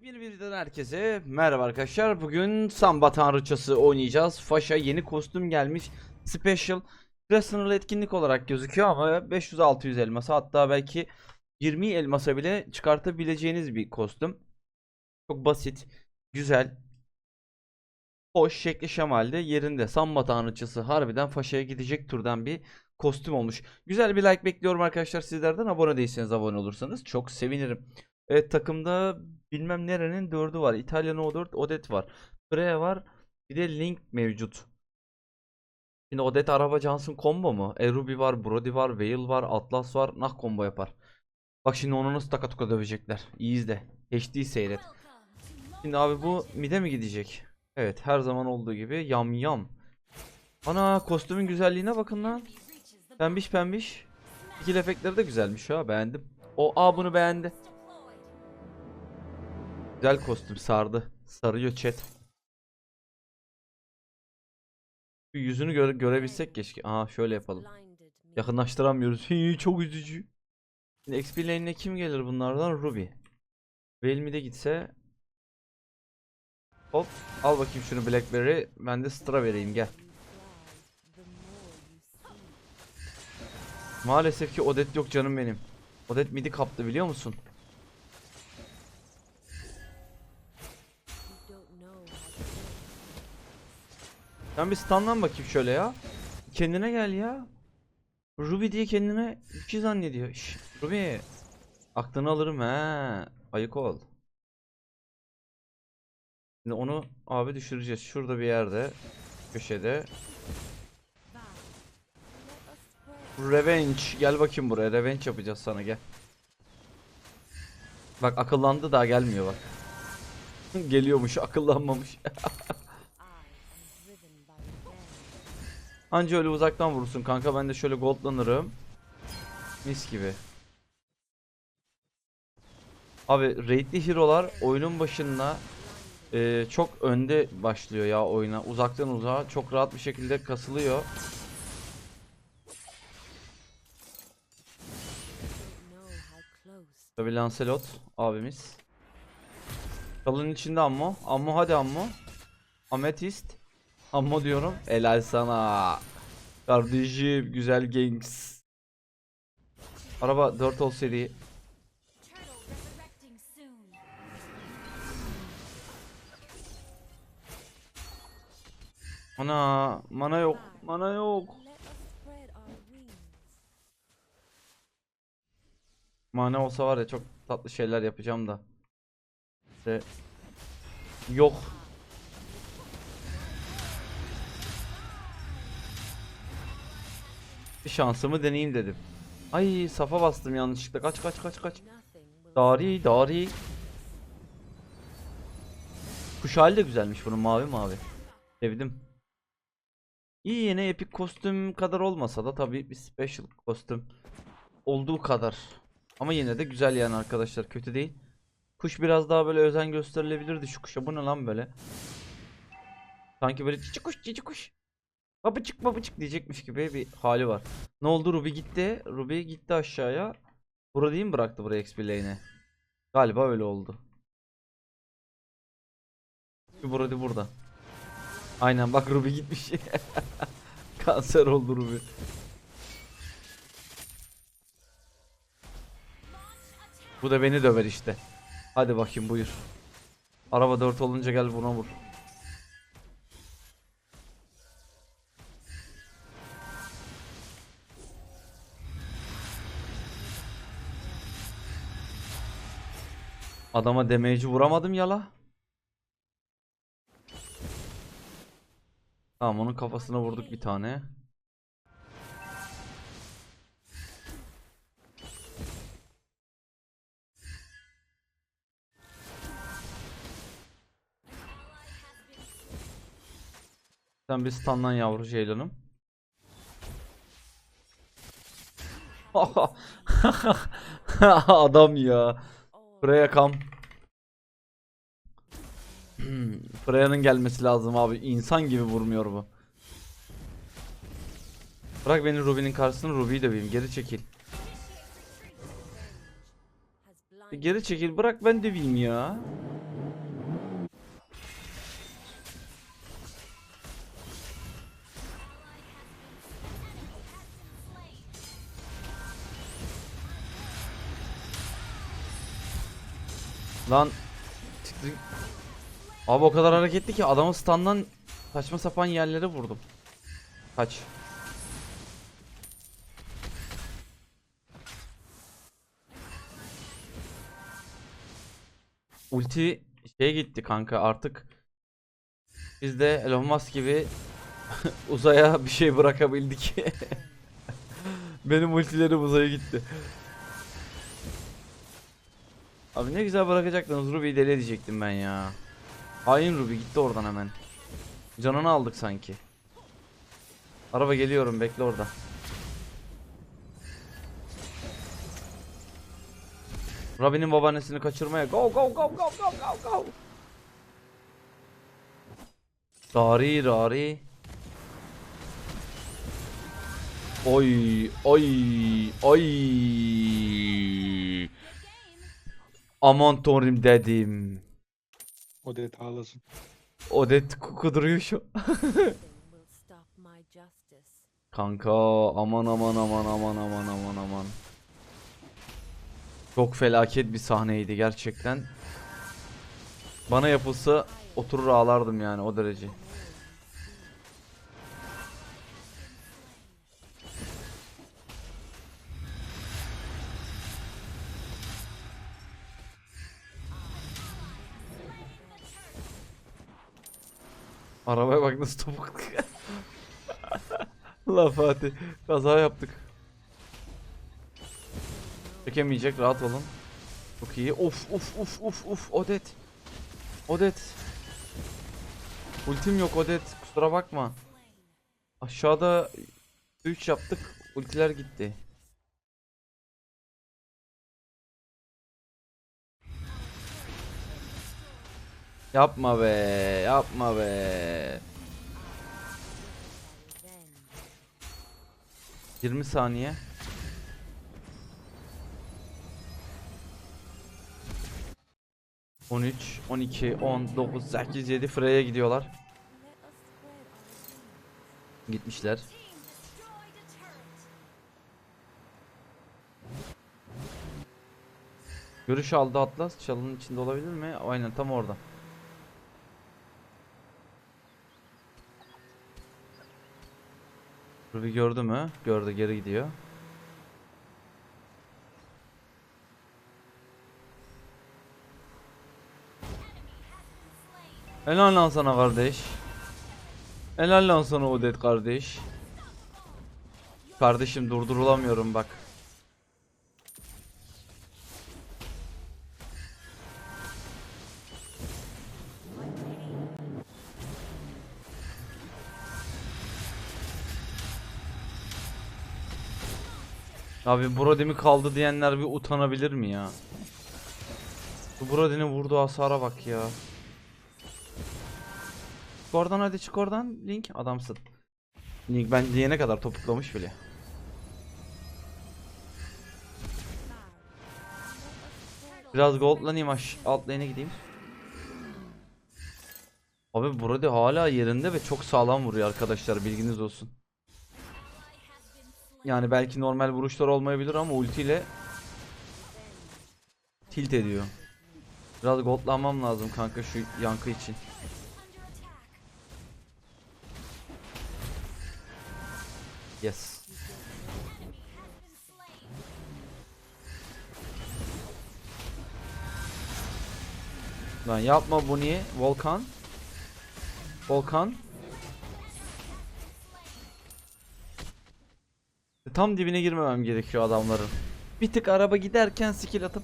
Yepyeni bir videodan herkese merhaba arkadaşlar. Bugün Samba Tanrıçası oynayacağız. Faşa yeni kostüm gelmiş. Special. Biraz sınırlı etkinlik olarak gözüküyor ama 500-600 elmasa hatta belki 20 elmasa bile çıkartabileceğiniz bir kostüm. Çok basit, güzel, hoş, şekli şemalde yerinde. Samba Tanrıçası harbiden Faşa'ya gidecek türden bir kostüm olmuş. Güzel bir like bekliyorum arkadaşlar sizlerden. Abone değilseniz abone olursanız çok sevinirim. Evet takımda bilmem nerenin dördü var. İtalyan O4, Odet var. Freya var. Bir de Link mevcut. Şimdi Odet araba Johnson combo mu? Erubi var, Brody var, Veil var, Atlas var. Nah combo yapar. Bak şimdi onu nasıl takatuka dövecekler. İyi izle. HD seyret. Şimdi abi bu mide mi gidecek? Evet her zaman olduğu gibi yam yam. Ana kostümün güzelliğine bakın lan. Pembiş pembiş. İkili efektleri de güzelmiş ha beğendim. O A bunu beğendi. Güzel kostüm sardı. Sarıyor chat. Bir yüzünü göre görebilsek keşke. Aha şöyle yapalım. Yakınlaştıramıyoruz. Hii, çok üzücü. Şimdi XP lane'ine kim gelir bunlardan? Ruby. Veil de gitse. Hop. Al bakayım şunu Blackberry. Ben de Stra vereyim gel. Maalesef ki Odet yok canım benim. Odet midi kaptı biliyor musun? Sen bir stunlan bakayım şöyle ya. Kendine gel ya. Ruby diye kendine şey zannediyor. Şş, Ruby. Aklını alırım he. Ayık ol. Şimdi onu abi düşüreceğiz. Şurada bir yerde. Köşede. Revenge. Gel bakayım buraya. Revenge yapacağız sana gel. Bak akıllandı daha gelmiyor bak. Geliyormuş akıllanmamış. Anca öyle uzaktan vurursun kanka ben de şöyle goldlanırım. Mis gibi. Abi raidli hero'lar oyunun başında e, çok önde başlıyor ya oyuna. Uzaktan uzağa çok rahat bir şekilde kasılıyor. Tabi Lancelot abimiz. Kalın içinde ammo. Ammo hadi ammo. Ametist. Ammo diyorum. Helal sana. Kardeşim güzel gangs. Araba 4 ol seri. Ana mana yok. Mana yok. Mana olsa var ya çok tatlı şeyler yapacağım da. İşte yok. Şansımı deneyeyim dedim. Ay safa bastım yanlışlıkla. Kaç kaç kaç kaç. Dari dari. Kuş hali de güzelmiş bunun mavi mavi. Sevdim. İyi yine epik kostüm kadar olmasa da tabii bir special kostüm olduğu kadar. Ama yine de güzel yani arkadaşlar kötü değil. Kuş biraz daha böyle özen gösterilebilirdi şu kuşa. Bu ne lan böyle? Sanki böyle cici kuş cici kuş. Babıcık babıcık diyecekmiş gibi bir hali var. Ne oldu Ruby gitti. Ruby gitti aşağıya. Burada değil mi bıraktı buraya XP lane'e? Galiba öyle oldu. Brody burada. Aynen bak Ruby gitmiş. Kanser oldu Ruby. Bu da beni döver işte. Hadi bakayım buyur. Araba 4 olunca gel buna vur. Adama damage'i vuramadım yala. Tamam onun kafasına vurduk bir tane. Sen bir stunlan yavru ceylanım. Adam ya. Freya kam. Freya'nın gelmesi lazım abi. İnsan gibi vurmuyor bu. Bırak beni Ruby'nin karşısına Ruby'yi döveyim. Geri çekil. Bir Geri çekil bırak ben döveyim ya. Lan siktir- Abi o kadar hareketli ki adamı standdan saçma sapan yerlere vurdum. Kaç. Ulti şeye gitti kanka artık biz de Elon Musk gibi uzaya bir şey bırakabildik. Benim ultilerim uzaya gitti. Abi ne güzel bırakacaktınız Ruby'yi deli edecektim ben ya. Hain Ruby gitti oradan hemen. Canını aldık sanki. Araba geliyorum bekle orada. Robin'in babaannesini kaçırmaya go go go go go go go. Dari dari. Oy oy oy. Aman tanrım dedim. O da ağlasın. Odet kuduruyor şu. Kanka aman aman aman aman aman aman aman. Çok felaket bir sahneydi gerçekten. Bana yapılsa oturur ağlardım yani o derece. Arabaya bak nasıl topuk. La Fatih kaza yaptık. Çekemeyecek rahat olun. Çok iyi. Of of of of of Odet. Odet. Ultim yok Odet kusura bakma. Aşağıda 3 yaptık. Ultiler gitti. Yapma be, yapma be. Revenge. 20 saniye. On üç, on iki, on dokuz, sekiz, yedi Freya gidiyorlar. Gitmişler. Görüş aldı Atlas. Çalının içinde olabilir mi? Aynen tam orada. Ruby gördü mü? Gördü geri gidiyor. Helal lan sana kardeş. Helal lan sana Odet kardeş. Kardeşim durdurulamıyorum bak. Abi Brody mi kaldı diyenler bir utanabilir mi ya? Bu Brody'nin vurduğu hasara bak ya. Çık oradan hadi çık oradan Link adamsın. Link ben diyene kadar topuklamış bile. Biraz goldlanayım aş alt lane'e gideyim. Abi Brody hala yerinde ve çok sağlam vuruyor arkadaşlar bilginiz olsun. Yani belki normal vuruşlar olmayabilir ama ultiyle tilt ediyor. Biraz goldlanmam lazım kanka şu yankı için. Yes. Lan yapma bu niye? Volkan. Volkan. Tam dibine girmemem gerekiyor adamların. Bir tık araba giderken skill atıp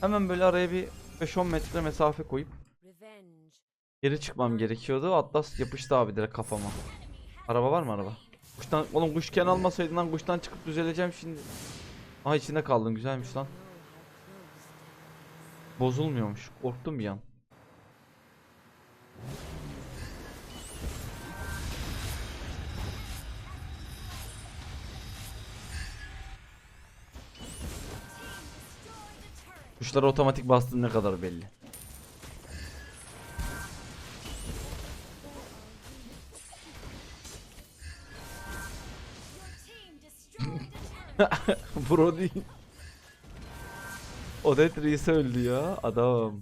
hemen böyle araya bir 5-10 metre mesafe koyup geri çıkmam gerekiyordu. Atlas yapıştı abi direkt kafama. Araba var mı araba? Kuştan oğlum kuşken almasaydın lan kuştan çıkıp düzeleceğim şimdi. Aha içinde kaldım güzelmiş lan. Bozulmuyormuş. Korktum bir an. Tuşlara otomatik bastığım ne kadar belli. Brody. Odette Reis öldü ya adam.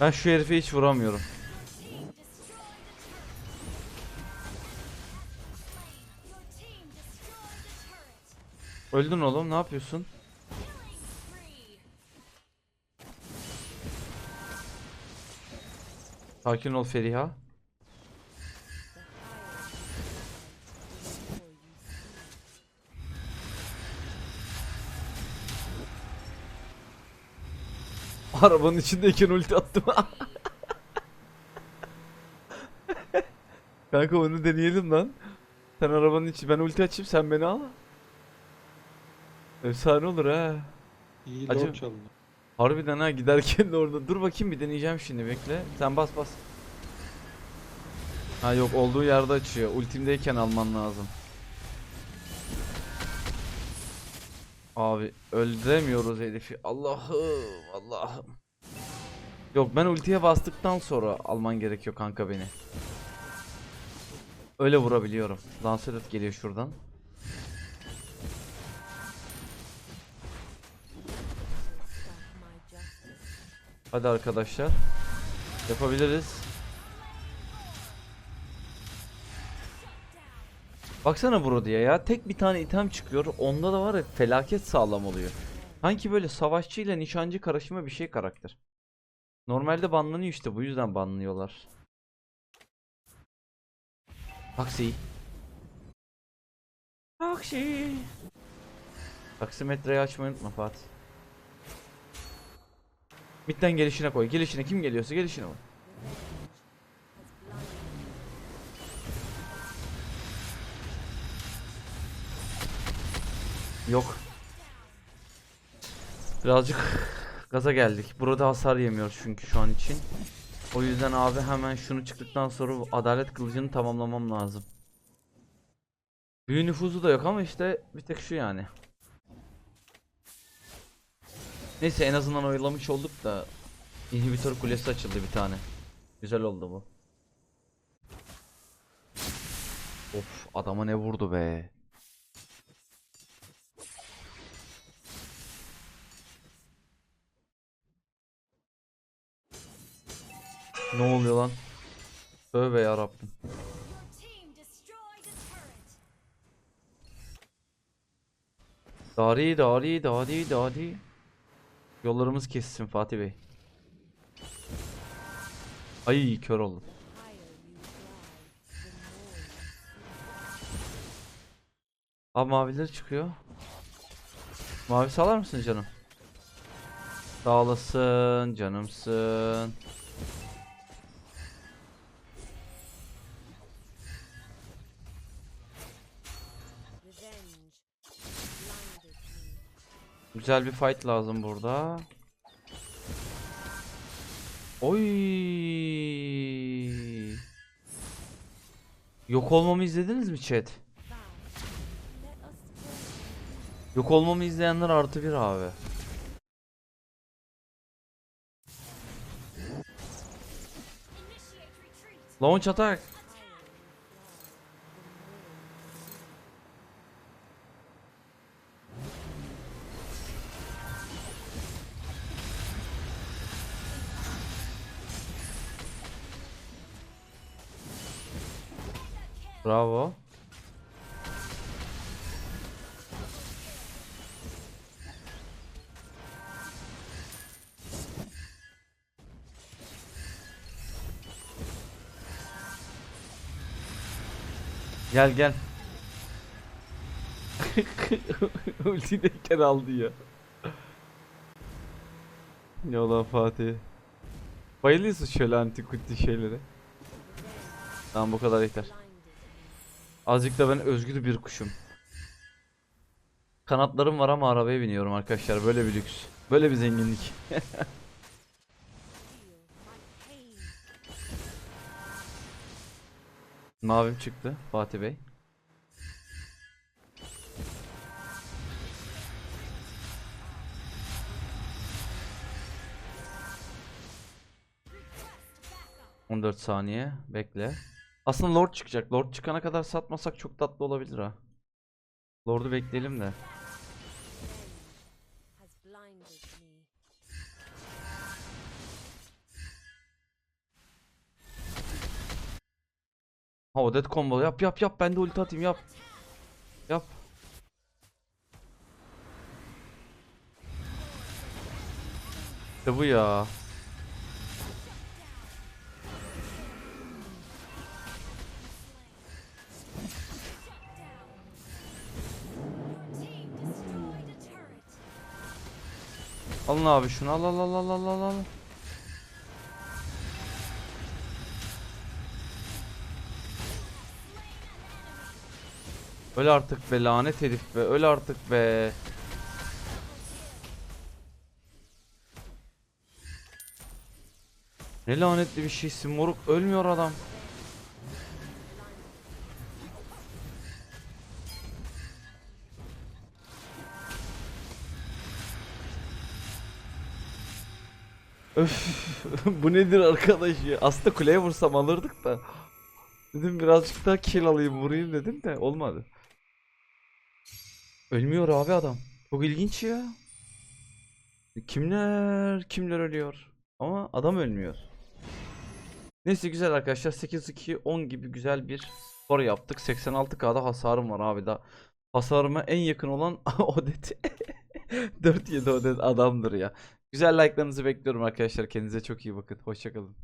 Ben şu herife hiç vuramıyorum. Öldün oğlum ne yapıyorsun? Sakin ol Feriha. Arabanın içindeyken ulti attım. Kanka onu deneyelim lan. Sen arabanın içi ben ulti açayım sen beni al. Efsane olur ha. İyi Acı- lord çaldı. Harbiden ha giderken de orada. Dur bakayım bir deneyeceğim şimdi bekle. Sen bas bas. Ha yok olduğu yerde açıyor. Ultimdeyken alman lazım. Abi öldüremiyoruz herifi. Allah'ım Allah'ım. Yok ben ultiye bastıktan sonra alman gerekiyor kanka beni. Öyle vurabiliyorum. Lancelot geliyor şuradan. Hadi arkadaşlar. Yapabiliriz. Baksana bro diye ya. Tek bir tane item çıkıyor. Onda da var ya felaket sağlam oluyor. Sanki böyle savaşçı ile nişancı karışımı bir şey karakter. Normalde banlanıyor işte bu yüzden banlıyorlar. Taksi. Taksi. Taksimetreyi açmayı unutma Fatih. Midden gelişine koy. Gelişine kim geliyorsa gelişine koy. Yok. Birazcık gaza geldik. Burada hasar yemiyoruz çünkü şu an için. O yüzden abi hemen şunu çıktıktan sonra adalet kılıcını tamamlamam lazım. Büyü nüfuzu da yok ama işte bir tek şu yani. Neyse en azından oylamış olduk da inhibitör kulesi açıldı bir tane. Güzel oldu bu. Of adama ne vurdu be. Ne oluyor lan? Tövbe yarabbim. Dari dari dari dari. Yollarımız kessin Fatih Bey. Ay kör oldum. Abi mavileri çıkıyor. Mavi sağlar mısın canım? Sağ canımsın. Güzel bir fight lazım burada. Oy. Yok olmamı izlediniz mi chat? Yok olmamı izleyenler artı bir abi. Launch attack. Bravo. Gel gel. Ultideyken aldı ya. Yola Fatih. Bayılıyorsun şöyle anti kulti şeylere. Tamam bu kadar yeter. Azıcık da ben özgür bir kuşum. Kanatlarım var ama arabaya biniyorum arkadaşlar. Böyle bir lüks. Böyle bir zenginlik. Mavim çıktı Fatih Bey. ...14 saniye. Bekle. Aslında Lord çıkacak. Lord çıkana kadar satmasak çok tatlı olabilir ha. Lord'u bekleyelim de. Ha o dead combo yap yap yap ben de ulti atayım yap. Yap. İşte bu ya. Alın abi şunu al al al al al al al. Öl artık be lanet herif be öl artık be. Ne lanetli bir şeysin moruk ölmüyor adam. Öf bu nedir arkadaş ya? Aslında kuleye vursam alırdık da. Dedim birazcık daha kill alayım vurayım dedim de olmadı. Ölmüyor abi adam. Çok ilginç ya. Kimler kimler ölüyor. Ama adam ölmüyor. Neyse güzel arkadaşlar 8-2 10 gibi güzel bir skor yaptık. 86k'da hasarım var abi da. Hasarıma en yakın olan Odet. 4-7 Odet adamdır ya. Güzel like'larınızı bekliyorum arkadaşlar. Kendinize çok iyi bakın. Hoşçakalın.